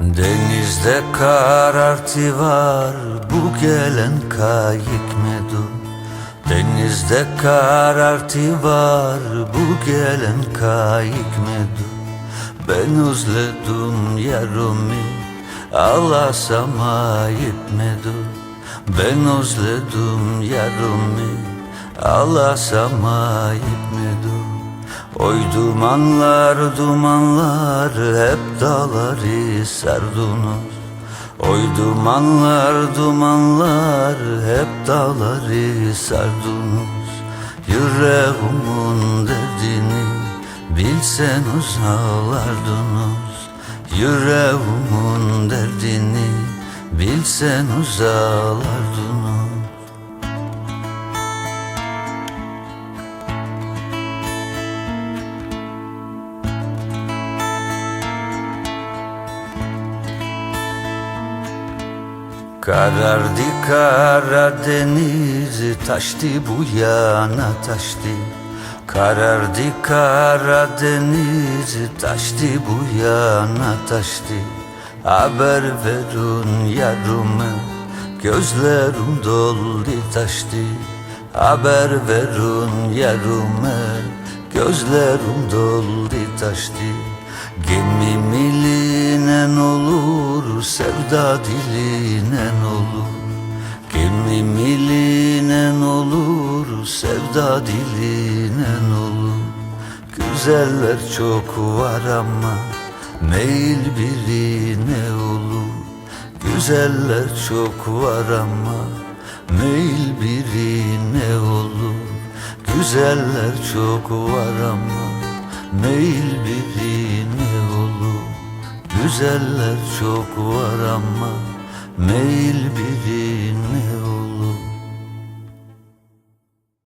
Denizde karartı var bu gelen kayık medu. Denizde karartı var bu gelen kayık medu. Ben özledim yarımı ağlasam ayıp medu. Ben özledim yarımı ağlasam ayıp medu Oy dumanlar dumanlar hep dağları sardınız Oy dumanlar dumanlar hep dağları sardınız Yüreğimin derdini bilseniz ağlardınız Yüreğimin derdini bilseniz ağlardınız Karardı Karadeniz taştı bu yana taştı. Karardı Karadeniz taştı bu yana taştı. Haber verin yarımı gözlerim doldu taştı. Haber verin yarımı gözlerim doldu taştı. Gemi milinen olur, sevda dilinen sevda dilinen olur Güzeller çok var ama meyil birine olur Güzeller çok var ama meyil birine olur Güzeller çok var ama Meyil birine olur Güzeller çok var ama Meyil birine